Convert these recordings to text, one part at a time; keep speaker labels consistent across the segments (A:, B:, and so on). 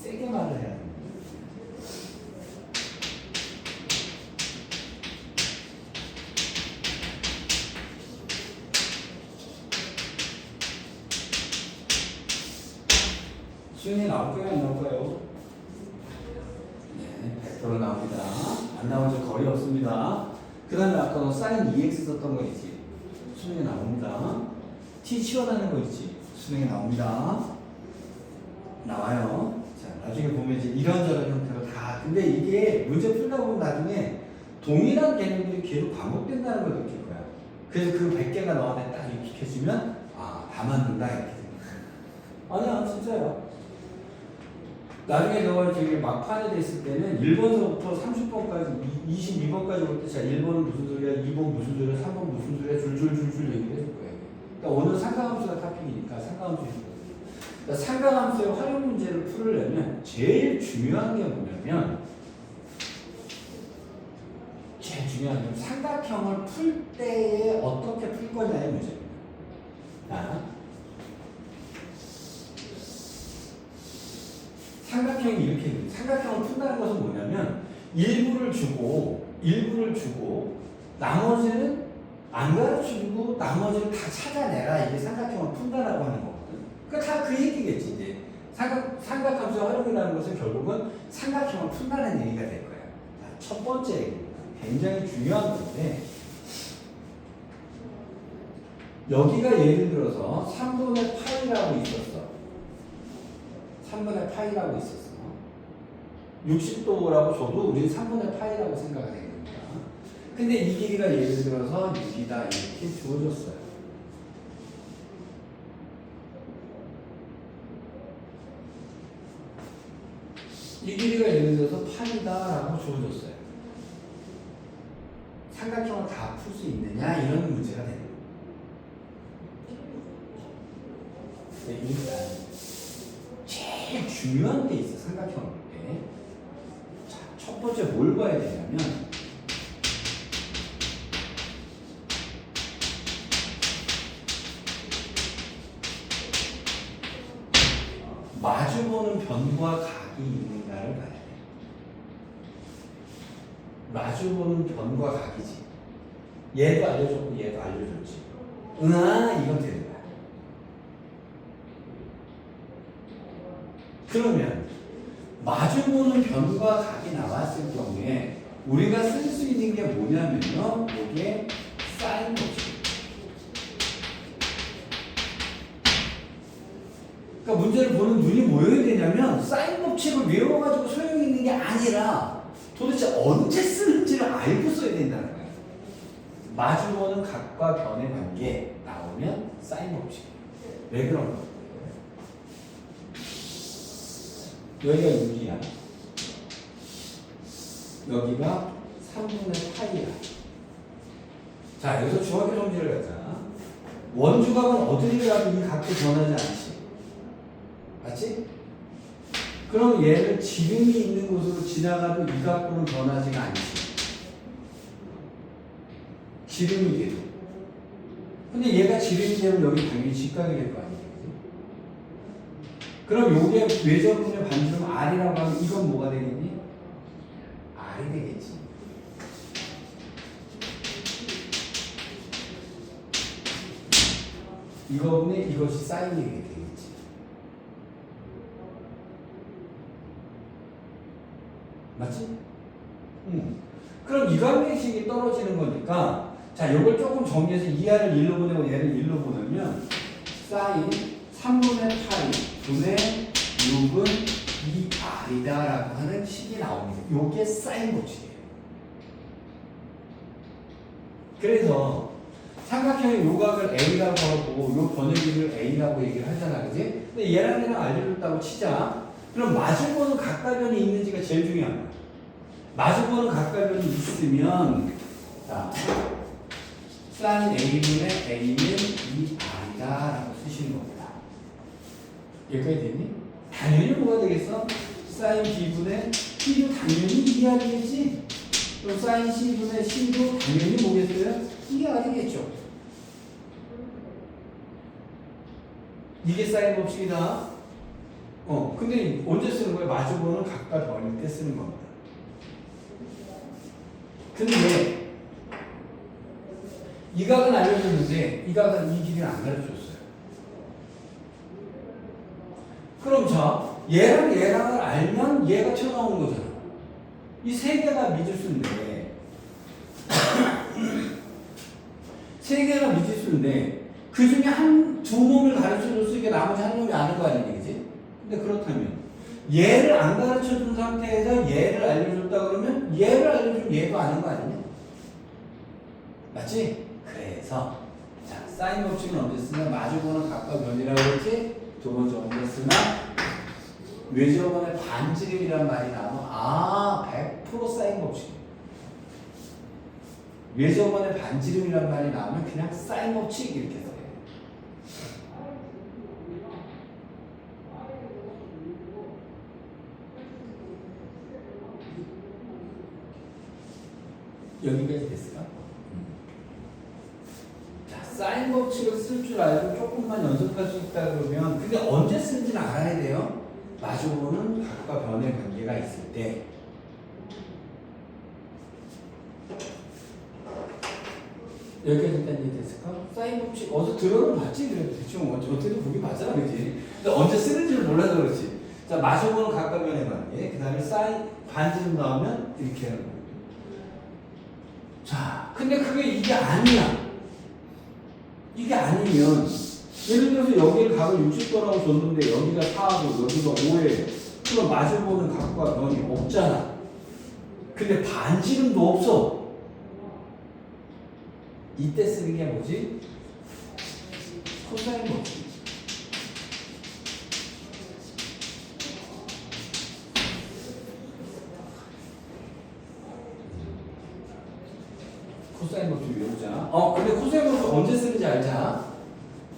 A: 세게 말을 해야 됩니다. 수능이 나올까요? 안 나올까요? 네, 100% 나옵니다. 안 나온 지 거의 없습니다. 그 다음에 아까 너 사인 EX 썼던 거 있지? 수능에 나옵니다. T 치워나는 거 있지? 수능에 나옵니다. 나와요. 자, 나중에 보면 이제 이런저런 형태로 다. 근데 이게 문제 풀다 보면 나중에 동일한 개념들이 계속 반복된다는 걸 느낄 거야. 그래서 그 100개가 너한테 딱 익숙해지면, 아, 다 맞는다, 이렇게 생각. 아니야, 진짜야. 나중에 너 저기 막판에 됐을 때는 1번서부터 30번까지, 22번까지 올 때, 자, 1번은 무슨 소리야, 2번 무슨 소리야, 3번 무슨 소리야, 줄줄줄줄 얘기를 해줄 거예요. 그러니까 오늘 상가함수가 타픽이니까 상가함수 해줄 거예요. 그러니까 상가함수의 활용 문제를 풀으려면 제일 중요한 게 뭐냐면, 제일 중요한 건 삼각형을 풀 때에 어떻게 풀 거냐의 문제입니다. 자, 삼각형이 이렇게 있는 삼각형을 푼다는 것은 뭐냐면 일부를 주고 일부를 주고 나머지는 안 가르쳐주고 나머지를 다 찾아내라 이게 삼각형을 푼다라고 하는 거거든. 그러니까 다그 얘기겠지 이제 삼각 삼각함수 활용이라는 것은 결국은 삼각형을 푼다는 얘기가 될 거야. 자, 첫 번째 얘기입니다. 굉장히 중요한 건데 여기가 예를 들어서 3분의 8이라고 있었어. 3분의 파이라고 있었어. 60도라고 줘도 우리는 3분의 파이라고 생각을 해 겁니다. 근데 이 길이가 예를 들어서 6이다 이렇게 주어졌어요. 이 길이가 예를 들어서 8이다 라고 주어졌어요. 삼각형을 다 풀 수 있느냐 이런 문제가 되는 거예요. 네, 일단 제일 중요한 게 있어 삼각형을 볼 때. 자, 첫 번째 뭘 봐야 되냐면 마주보는 변과 각이 있는가를 봐야 돼. 마주보는 변과 각이지. 얘도 알려줬고 얘도 알려줬지. 응아 이건 되는 거야. 그러면 마주보는 변과 각이 나왔을 경우에 우리가 쓸 수 있는 게 뭐냐면요. 이게 사인 법칙. 그러니까 문제를 보는 눈이 뭐여야 되냐면 사인 법칙을 외워가지고 소용이 있는 게 아니라 도대체 언제 쓰는지를 알고 써야 된다는 거예요. 마주보는 각과 변의 관계 나오면 사인 법칙. 왜 그런 거예요? 여기가 6이야. 여기가 3분의 8이야. 자, 여기서 주어의 정지를 가자. 원주각은 어디를 가도 이 각도 변하지 않지. 맞지? 그럼 얘를 지름이 있는 곳으로 지나가도 이 각도는 변하지가 않지. 지름이 돼도. 근데 얘가 지름이 되면 여기 당연히 직각이 될 거 아니야. 그럼 요게 외접분의 반지름 R이라고 하면 이건 뭐가 되겠니? R이 되겠지. 이거분의 이것이 사인이 되겠지. 맞지? 응. 그럼 이관계식이 떨어지는 거니까 자, 요걸 조금 정리해서 이하를 1로 보내고 얘를 1로 보내면 사인 3분의 8 분의 6은 2r이다 라고 하는 식이 나옵니다. 요게 사인 법칙이에요. 그래서 삼각형의 요각을 A라고 하고 요 번역기를 A라고 얘기를 하잖아. 그지? 근데 얘랑 얘랑 알려줬다고 치자. 그럼 마주보는 각가변이 있는지가 제일 거야. 마주보는 각가변이 있으면 자 사인 A분의 A는 2r이다 라고 쓰시는 겁니다. 여기까지 됐니? 당연히 뭐가 되겠어? 사인 B분의 B도 당연히 2R이겠지? 그럼 사인 C분의 C도 당연히 뭐겠어요? 2R이겠죠? 이게 사인 법칙이다. 어, 근데 언제 쓰는 거예요? 마주보는 각과 변일 때 쓰는 겁니다. 근데 이 각은 알려줬는데 이 각은 이 길이는 안 가르쳐줬어요. 그럼 자 얘랑 얘랑을 알면 얘가 튀어나오는 거잖아. 이 세 개가 미지수인데 세 개가 미지수인데 그 중에 한두 가르쳐줘서 이게 나머지 한 놈이 아는 거 아니니 그지? 근데 그렇다면 얘를 안 가르쳐 준 상태에서 얘를 알려줬다 그러면 얘를 알려주면 얘도 아는 거 아니냐? 맞지? 그래서 자 사인 법칙은 언제 쓰냐? 마주보는 각과 변이라고 했지? 두 번째 언제 쓰나? 외접원의 반지름이란 말이 나오면 아100% 사인 법칙 외접원의 반지름이란 말이 나오면 그냥 사인 법칙 이렇게 써요 여기까지 됐을까? 자, 사인 법칙을 쓸 줄 알고 조금만 연습할 수 있다 그러면 근데 언제 쓰는지는 알아야 돼요. 마주보는 각과 변의 관계가 있을 때 여기까지 일단 이해 됐을까? 사인 법칙 어디서 들어는 봤지 그래도 대충 어째- 어떻게든 보기 맞잖아 그지? 근데 언제 쓰는지를 몰라서 그렇지 자 마주보는 각과 변의 관계 그 다음에 사인 반지름 나오면 이렇게 하는 거예요 자 근데 그게 이게 아니야. 이게 아니면 예를 들어서 여기를 각을 60도라고 줬는데 여기가 4하고 여기가 5에 그럼 마주 보는 각과 변이 없잖아. 근데 반지름도 없어. 이때 쓰는 게 뭐지? 코사인 법칙 코사인 법칙 외우자 어 근데 코사인 법칙 언제 쓰는지 알자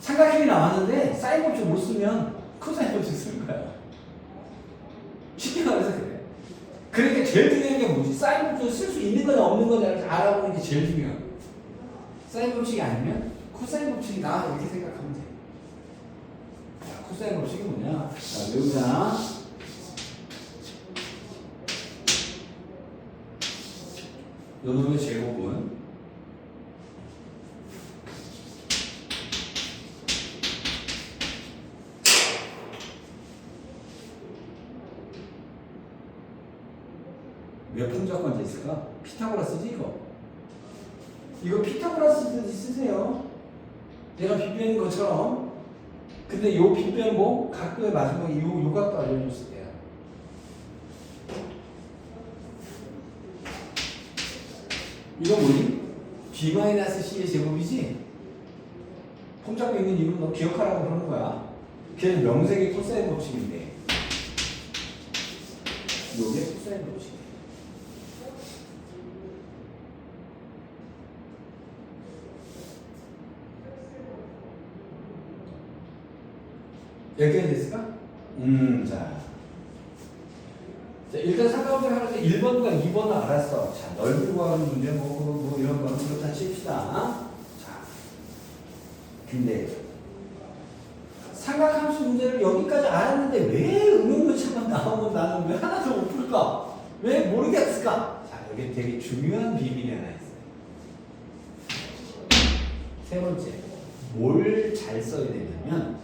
A: 삼각형이 나왔는데 사인 법칙 못 쓰면 코사인 법칙 쓰는 거야 쉽게 말해서 그래 그러니까 제일 중요한 게 뭐지? 사인 법칙을 쓸 수 있는 거냐 없는 거냐를 알아보는 게 제일 중요한 거야 사인 법칙이 아니면 코사인 법칙이다 이렇게 생각하면 돼. 자, 코사인 법칙이 뭐냐? 자, 외우자. 요 놈의 제곱은 몇 분적관제 있을까? 피타고라스지 이거. 이거 피타고라스 쓰세요. 내가 빗변인 것처럼. 근데 요 빗변 뭐 각도의 마지막에 요, 요 각도 알려줬을 때야. 이거 뭐니? B-C의 제곱이지? 폼 잡고 있는 이유는 너 기억하라고 그러는 거야. 걔는 명색의 코사인 법칙인데. 요게 코사인 법칙. 여기까지 됐을까? 음, 자. 자, 일단 삼각형을 하면서 1번과 2번은 알았어. 자, 넓이 구하는 문제, 뭐, 뭐, 뭐 이런 거는 일단 칩시다. 자. 근데, 삼각함수 문제를 여기까지 알았는데 왜 응용문제만 나오면 나는 왜 하나도 못 풀까? 왜 모르겠을까? 자, 여기 되게 중요한 비밀이 하나 있어요. 세 번째, 뭘 잘 써야 되냐면,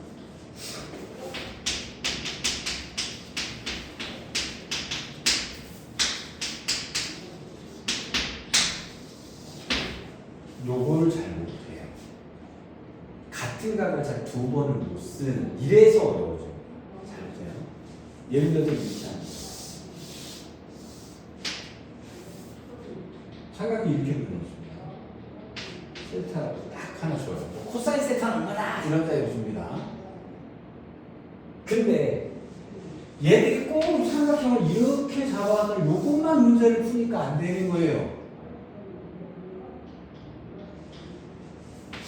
A: 요거를 잘 못해요. 같은 각을 잘 두 번을 못 쓰는 이래서 어려워져. 잘 보세요. 예를 들어서 이렇게 하는. 삼각이 이렇게 그려놓습니다. 세타라고 딱 하나 줘요. 뭐 코사인 세타는 얼마나 이런 따위로 줍니다. 근데 얘들이 꼭 삼각형을 이렇게 잡아서 요것만 문제를 푸니까 안 되는 거예요.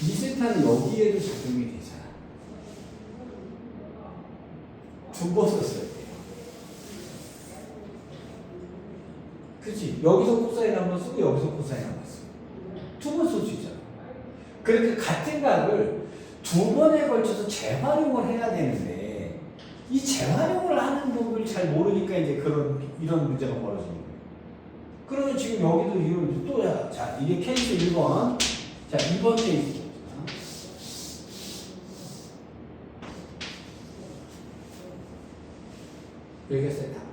A: 이 세타는 여기에도 작용이 되잖아. 두 번 썼어야 돼요. 그치? 여기서 코사인 한번 쓰고 여기서 코사인 한번 쓰고 두 번 쓸 수 있잖아. 그러니까 같은 각을 두 번에 걸쳐서 재활용을 해야 되는데 이 재활용을 하는 법을 잘 모르니까 이제 그런 이런 문제가 벌어지는 거예요. 그러면 지금 여기도 이런 또야 자 이게 케이스 1번 자 2번 케이스 세타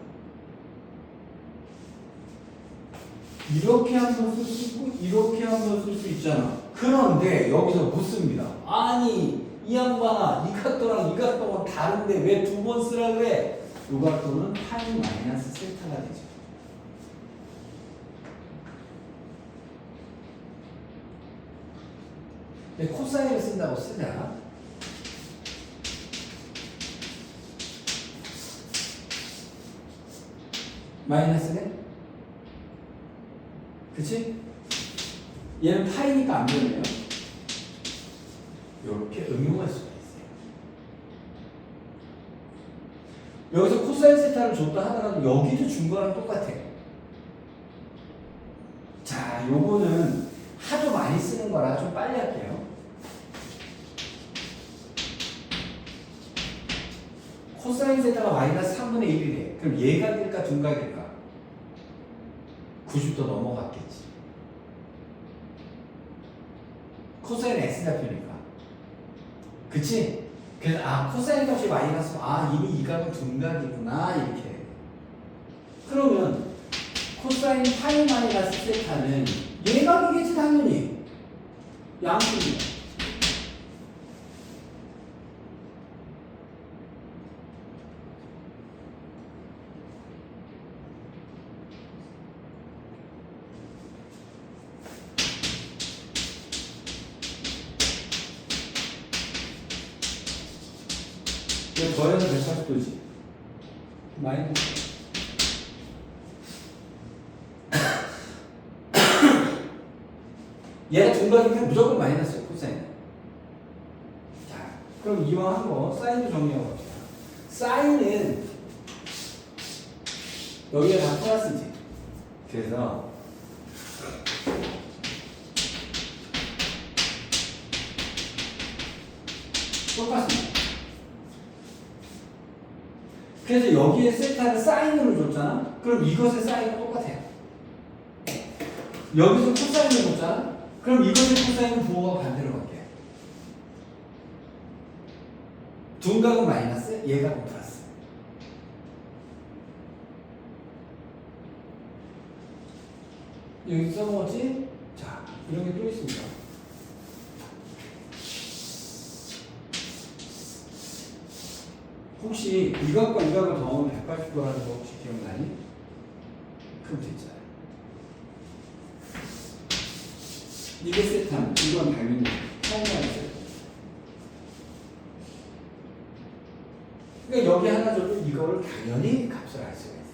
A: 이렇게 한번 쓸 수 있고 이렇게 한번 쓸 수 있잖아. 그런데 여기서 묻습니다. 아니 이 양반아 이 각도랑 이 각도가 다른데 왜 두 번 쓰라 그래? 이 각도는 파이 마이너스 세타가 되죠. 근데 코사인을 쓴다고 쓰냐? 마이너스네? 그치? 얘는 파이니까 안 되네요. 이렇게 응용할 수가 있어요. 여기서 코사인 세타를 줬다 하더라도 여기도 준 거랑 똑같아. 자, 요거는 하도 많이 쓰는 거라 좀 빨리 할게요. 코사인 세타가 마이너스 3분의 1이래. 그럼 예각일까 둔각일까? 90도 넘어갔겠지. 코사인 x 잡히니까. 그치? 그래서 아 코사인 값이 마이너스 아 이미 이 값은 둔각이구나 이렇게. 그러면 코사인 파이 마이너스 세타는 예각이겠지 당연히. 양수입니다. 이거 더해서 180도지. 마이너스. 얘가 둔각이면 무조건 마이너스야, 코사인. 자, 그럼 이왕 한 거 사인도 정리하고 갑시다. 사인은 여기가 다 플러스지. 그래서 똑같습니다. 그래서 여기에 세타를 사인으로 줬잖아? 그럼 이것의 사인은 똑같아요. 여기서 코사인을 줬잖아? 그럼 이것의 코사인은 부호가 반대로 갈게요. 둔각은 마이너스, 얘각은 플러스. 여기 써먹었지? 자, 이런 게 또 있습니다. 혹시 이각과 이각을 더하면 180도라는 거 혹시 기억나니? 그럼 됐잖아요. 이게 세탄, 이건 당연히 사용하는 세탄. 그러니까 여기 하나 줘도 이거를 당연히 값을 알 수가 있어요.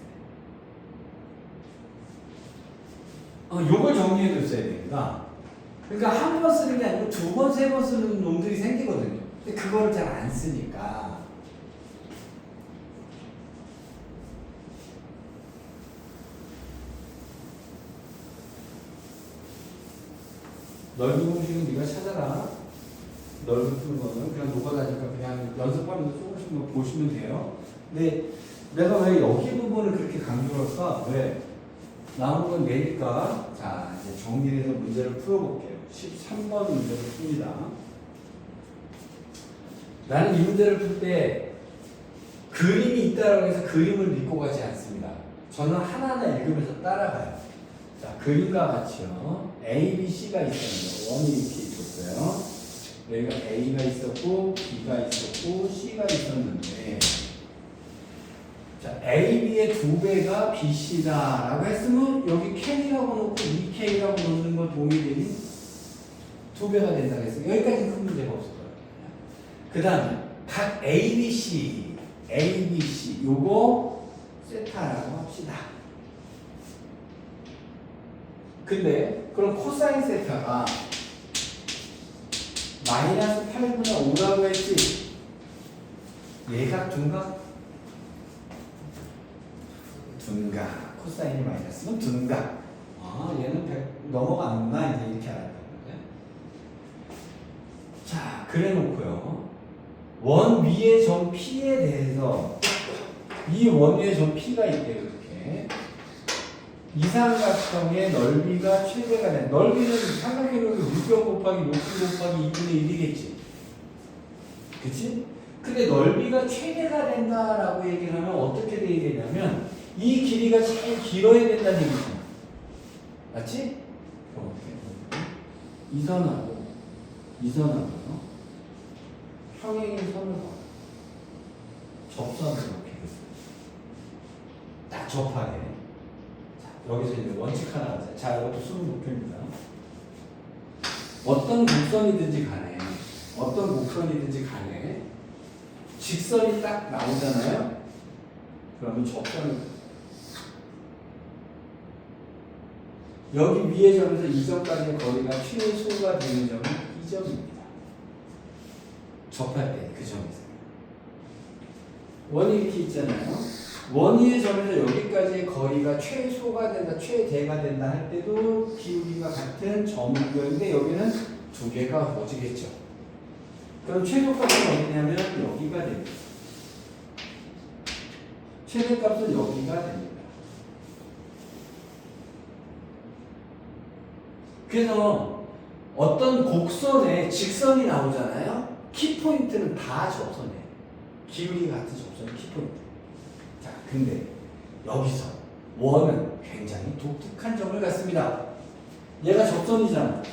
A: 어, 요걸 정리해 뒀어야 됩니다. 그러니까 한 번 쓰는 게 아니고 두 번, 세 번 쓰는 놈들이 생기거든요. 근데 그거를 잘 안 쓰니까. 넓은 공식은 네가 찾아라. 넓은 거는 그냥 녹아다니까 그냥 연습하면서 조금씩만 보시면 돼요. 근데 내가 왜 여기 부분을 그렇게 강조할까? 왜? 나온 건 내니까 자 이제 정리해서 문제를 풀어볼게요. 13번 문제를 풉니다. 나는 이 문제를 풀 때 그림이 있다라고 해서 그림을 믿고 가지 않습니다. 저는 하나하나 읽으면서 따라가요. 자, 그림과 같이요. A, B, C가 있었는데 원이 이렇게 있었어요. 여기가 A가 있었고 B가 있었고 C가 있었는데 자, A, B의 두 배가 B, C다 라고 했으면 여기 K라고 놓고 2K라고 놓는 건 동일이 두 배가 된다고 했어요. 여기까지는 큰 문제가 없을 거예요. 그 다음에 각 A, B, C, A, B, C 요거 세타라고 합시다. 근데 그럼 코사인 세타가 마이너스 8분의 5라고 했지. 얘가 둔각? 둔각 코사인이 마이너스면 둔각 아 얘는 100 넘어가는구나? 이제 이렇게 거죠 자 그래 놓고요. 원 위의 점 P에 대해서 이 원 위의 점 P가 있대요 이삼각형의 넓이가 최대가 된 넓이는 삼각형의 물병 곱하기 높이 곱하기 2분의 1이겠지 그치? 근데 넓이가 최대가 된다라고 얘기를 하면 어떻게 돼야 되냐면 이 길이가 제일 길어야 된다는 얘기잖아 맞지? 그럼 어떻게 해? 이 선하고 이 선하고 평행의 선을 봐 접선을 이렇게 딱 접하네 자, 여기서 이제 원칙 하나 가자 자 이것도 수능 목표입니다 어떤 곡선이든지 간에 어떤 곡선이든지 간에 직선이 딱 나오잖아요 그러면 접선을 여기 위의 점에서 이 점까지의 거리가 최소가 되는 점은 이 점입니다. 접할 때 그 점에서. 원이 이렇게 있잖아요. 원위의 점에서 여기까지의 거리가 최소가 된다, 최대가 된다 할 때도 기울기가 같은 점근인데 여기는 두 개가 오지겠죠. 그럼 최소값은 어디냐면 여기가 됩니다. 최대값은 여기가 됩니다. 그래서 어떤 곡선에 직선이 나오잖아요. 키포인트는 다 접선이에요. 기울기 같은 접선이 키포인트. 자, 근데 여기서 원은 굉장히 독특한 점을 갖습니다. 얘가 접선이잖아.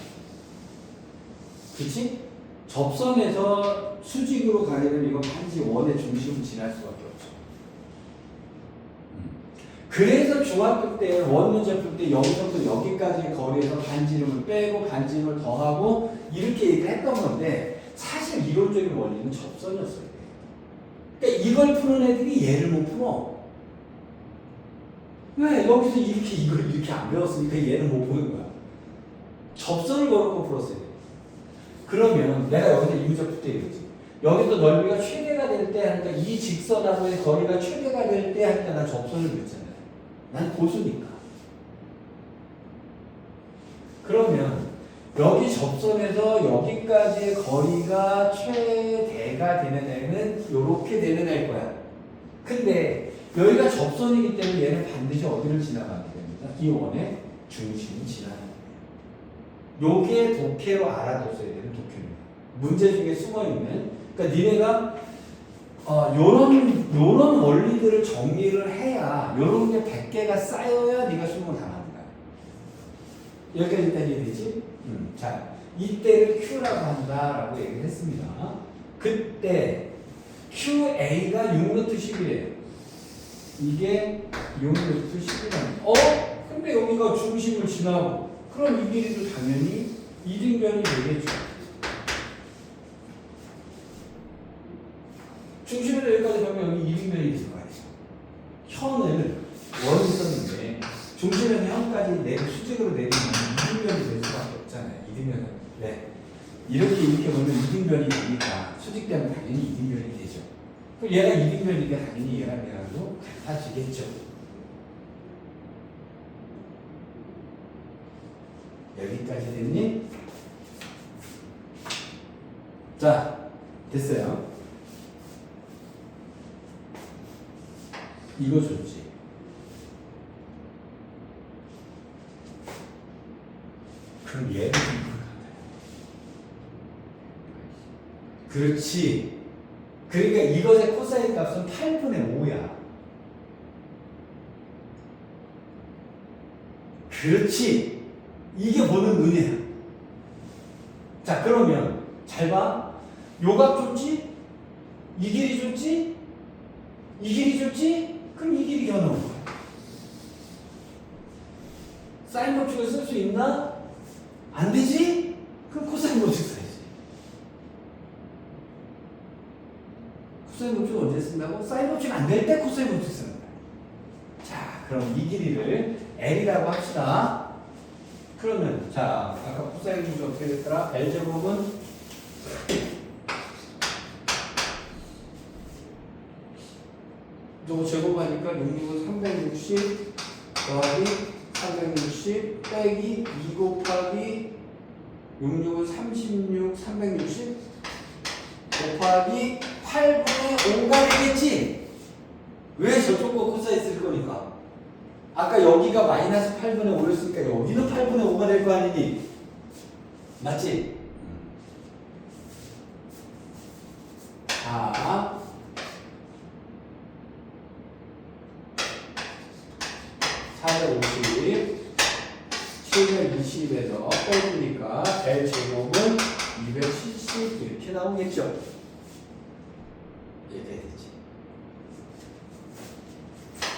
A: 그치? 접선에서 수직으로 가게 되면 이건 반드시 원의 중심을 지날 수밖에 없죠. 음. 그래서 중학교 때 원 문제 풀 때 여기서부터 여기까지의 거리에서 반지름을 빼고 반지름을 더하고 이렇게 얘기를 했던 건데 사실 이론적인 원리는 접선이었어요. 그러니까 이걸 푸는 애들이 얘를 못 풀어. 왜? 여기서 이렇게 이걸 이렇게 안 배웠으니까 얘는 못 푸는 거야. 접선을 걸고 풀었어야 돼. 그러면 내가 여기서 이 문제 풀때 이거지. 여기서 넓이가 최대가 될 때 하니까 이 직선하고의 거리가 최대가 될 때 하니까 난 접선을 그렸잖아요. 난 고수니까. 그러면 여기 접선에서 여기까지의 거리가 최대가 되는 애는 이렇게 되는 애일 거야. 근데 여기가 접선이기 때문에 얘는 반드시 어디를 지나가게 됩니다. 이 원의 중심을 지나는 거예요. 요게 독해로 알아뒀어야 되는 독해입니다. 문제 중에 숨어 있는. 그러니까 니네가 어, 요런 요런 원리들을 정리를 해야 요런 게 100개가 쌓여야 네가 수능 다 만든다. 여기까지 일단 이해되지? 음. 자, 이때를 Q라고 한다라고 얘기를 했습니다. 그때 QA가 6루트 10이래요. 이게 6루트 10이라는 어? 근데 여기가 중심을 지나고 그럼 이 길이도 당연히 이등변이 되겠죠. 중심에서 여기까지 가면 여기 이등변이 들어가야죠. 현을 원이 썼는데 중심에서 현까지 내리 수직으로 내리면 이등변이 될 수밖에 없잖아요. 이등변은 네 이렇게 이렇게 보면 이등변이 되니까 수직되면 당연히 이등변이 되죠. 그럼 얘가 이등변이니까 당연히 얘랑 얘랑도 같아지겠죠. 여기까지 됐니? 자 됐어요. 이거 좋지. 그럼 얘를 좀 그렇지. 그러니까 이것의 코사인 값은 8분의 5야. 그렇지. 이게 보는 눈이야. 자, 그러면 잘 봐. 요값 좋지? 이 길이 좋지? 이 길이 좋지? 그럼 이 길이 겨누는 거야. 사인 법칙을 쓸 수 있나? 안 되지? 그럼 코사인 법칙 써야지. 코사인 법칙 언제 쓴다고? 사인 법칙 안 될 때 코사인 법칙 쓰는 거야. 자, 그럼 이 길이를 L이라고 합시다. 그러면 자, 아까 코사인 법칙 어떻게 됐더라? L 제곱은 이거 제곱하니까 66은 360 더하기 360 빼기 2 곱하기 66은 36 360 곱하기 8분의 5가 되겠지? 왜 저쪽 거 코사인쓸 거니까? 아까 여기가 마이너스 8분의 5였으니까 여기는 8분의 5가 될 거 아니니? 맞지? 자, 450, 720에서 빼주니까 대제곱은 270 이렇게 나오겠죠? 이렇게 되지.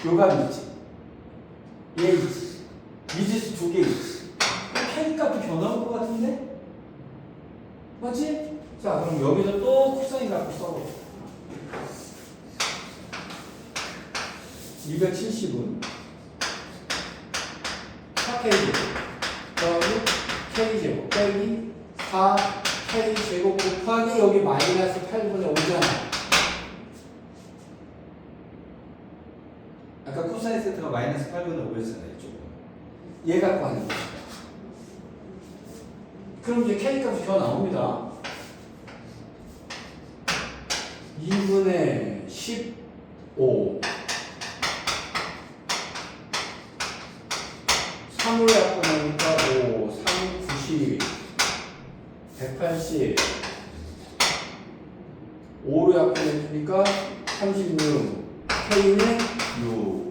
A: 요감 있지? 얘 있지? 미지수 두 개 있지? K 값이 변화한 것 같은데? 맞지? 자, 그럼 여기서 또 코사인 갖고 써보자. 270은 4K제곱 더하기 K제곱 빼기 4K제곱 곱하기 여기 마이너스 8분의 5잖아 아까 코사인 세트가 마이너스 8분의 5였잖아요 이쪽은. 얘 갖고 하는 거야 그럼 이제 K 값이 더 나옵니다 2분의 15 3을 갖고 나니까 5, 3, 90, 180, 5를 갖고 내주니까 36, K는 6.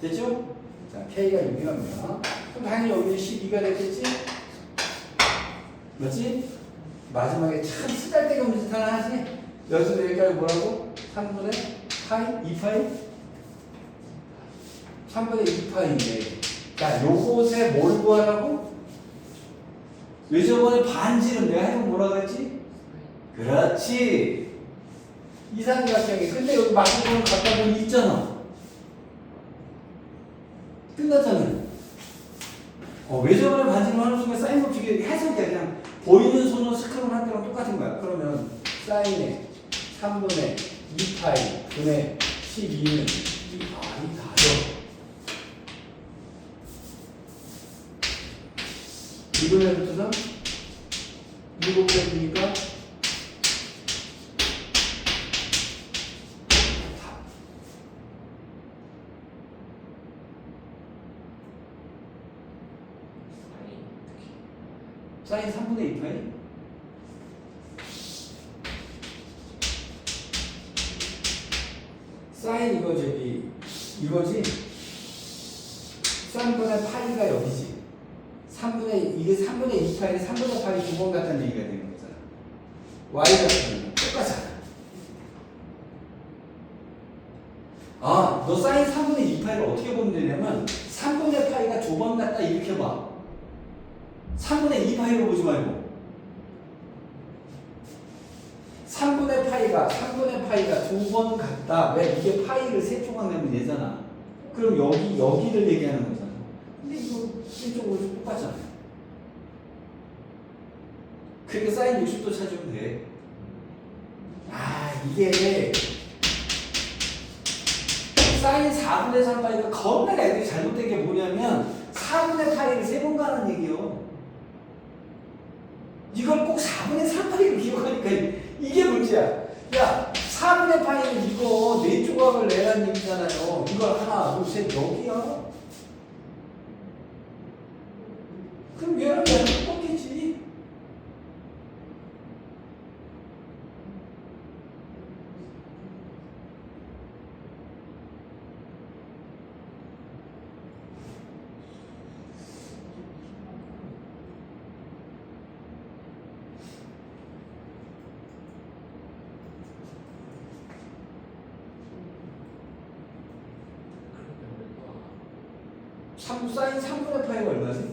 A: 됐죠? 자, K가 6이라면 그럼 당연히 여기는 12가 되겠지? 맞지? 마지막에 참 쓰잘데기 없는 짓 하나 하지? 여기서 여기까지 뭐라고? 3분의 파이? 2파이? 3분의 2파인데 자 요곳에 뭘 구하라고? 왜 저번에 반지름 내가 해본 뭐라 그랬지? 그렇지 이상각형이 근데 여기 마지막으로 갖다 보면 있잖아 끝났잖아요 어, 왜 저번에 반지름 하는 순간 사인 법칙이 해석이야 그냥 보이는 손으로 스크롤 할 때랑 똑같은 거야. 그러면 사인의 3분의 2파이 분의 12는 이 아니 다죠 2분의 루트 3 7 빼주니까 사인 3분의 2파이 사인 이거 저기 이거지? 3분의 파이가 여기지. 3분의 이게 3분의 2파이 3분의 파이 두 번 같다는 얘기가 되는 거잖아. Y 같은 똑같잖아. 아너 사인 3분의 2파이를 어떻게 보면 되냐면 3분의 파이가 두 번 같다 이렇게 봐 3분의 2파이로 보지 말고 3분의 파이가 3분의 파이가 두 번 같다. 왜 이게 파이를 세 조각 내면 되잖아. 그럼 여기 여기를 얘기하는 거잖아. 근데 이거 이쪽으로 똑같잖아. 그러니까 사인 60도 찾으면 돼. 아 이게 사인 4분의 3 파이가 겁나 애들이 잘못된 게 뭐냐면 4분의 파이를 세 번 가는 얘기요. 이걸 꼭 4분의 3 파이로 기억하니까 이게 문제야. 야, 4분의 파이는 이거 네 조각을 내라는 얘기잖아요. 이걸 하나, 둘, 셋, 여기야. 3 사인 3분의 파이가 얼마지?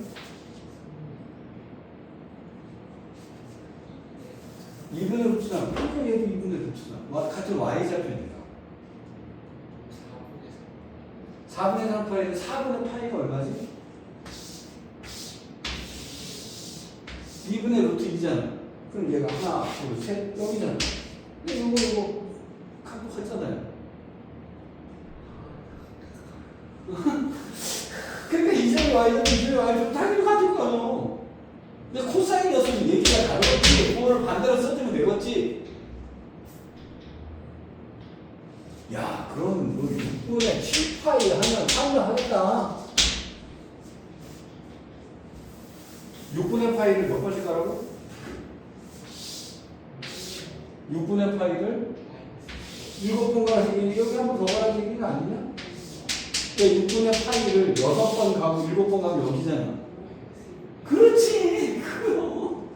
A: 2분의 루트잖아. 그러니까 얘도 2분의 루트잖아. 같은 y좌표입니다. 4분의 3 파이인데 4분의 파이가 얼마지? 2분의 루트 2잖아. 그럼 얘가 하나, 둘, 셋, 0이잖아. 근데 이거 이거 와 이거 기준이 와 이거 당연히 같은 거야. 근데 코사인이었으면 얘기가 다르겠지. 부호를 반대로 써주면 되겠지. 야, 그럼 뭐 6분의 7파이 하면 상관하겠다. 6분의 파이를 몇 번씩 하라고? 6분의 파이를 7번 가서 여기 한 번 더 가라는 얘기는 아니냐? 그러니까 6분의 파이를 6번 가고 7번 가면 여기잖아. 그렇지, 그럼.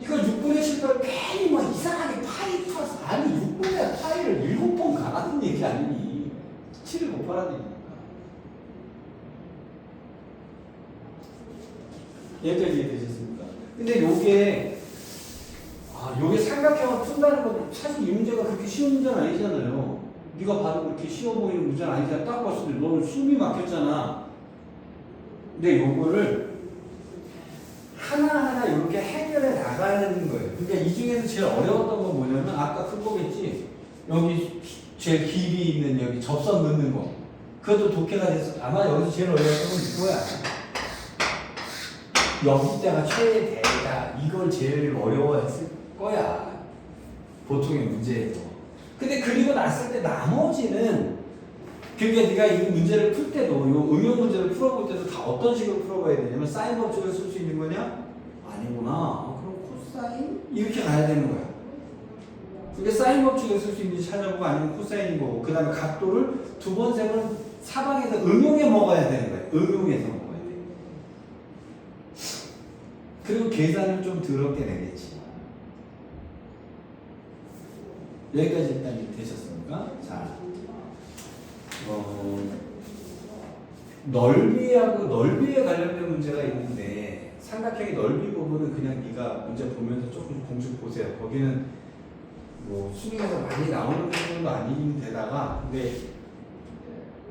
A: 이거 6분의 7을 괜히 뭐 이상하게 파이 플러스 아니 6분의 파이를 7번 가라는 얘기 아니니 7을 곱하라는 얘기니까 여기까지 이해되셨습니까? 근데 요게 아 요게 삼각형을 푼다는 건 사실 이 문제가 그렇게 쉬운 문제는 아니잖아요 네가 봐도 그렇게 쉬워 보이는 문제는 아니잖아 딱 봤을 때 너는 숨이 막혔잖아 근데 요거를 하나하나 이렇게 해결해 나가는 거예요. 그러니까 이 중에서 제일 어려웠던 건 뭐냐면 아까 큰 거겠지. 여기 제일 길이 있는 여기 접선 넣는 거. 그것도 독해가 됐어. 아마 여기서 제일 어려웠던 건 이거야. 여기다가 최대다. 이걸 제일 어려워했을 거야. 보통의 문제에서. 근데 그리고 났을 때 나머지는 그러니까 네가 이 문제를 풀 때도 이 응용 문제를 풀어볼 때도 다 어떤 식으로 풀어봐야 되냐면 사인 법칙을 쓸 수 있는 거냐? 아니구나. 아, 그럼 코사인 이렇게 가야 되는 거야. 그게 사인 법칙을 쓸 수 있는지 찾아보고 아니면 코사인인 거고 그 다음에 각도를 두 번 세면 사방에서 응용해 먹어야 되는 거야. 응용해서 먹어야 돼. 그리고 계산을 좀 더럽게 내겠지. 여기까지 일단 되셨습니까? 자. 어, 넓이하고 넓이에 관련된 문제가 있는데 삼각형의 넓이 부분은 그냥 네가 문제 보면서 조금 공식 보세요. 거기는 뭐 수능에서 많이 나오는 부분도 아닌 데다가 근데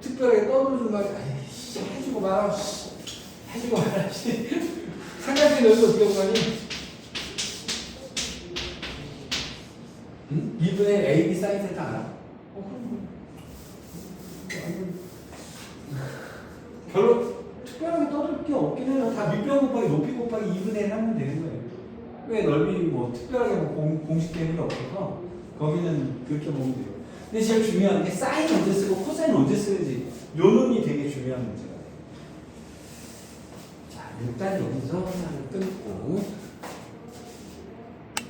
A: 특별하게 떠오르는 순간에 아이 해주고 말아 씨. 해주고 말아 씨. 삼각형의 넓이 어떻게 보니? 응? 2분의 A, B 사인 세타 알아? 어, 그럼 별로 특별하게 떠들 게 없긴 해요. 다 밑변 곱하기 높이 곱하기 2분의 1 하면 되는 거예요. 왜 넓이 뭐 특별하게 뭐 공, 공식 개념이 없어서 거기는 그렇게 보면 돼요. 근데 제일 중요한 게 사인 언제 쓰고 코사인 언제 쓰는지 요 놈이 되게 중요한 문제가 돼요. 자, 일단 여기서 하나를 끊고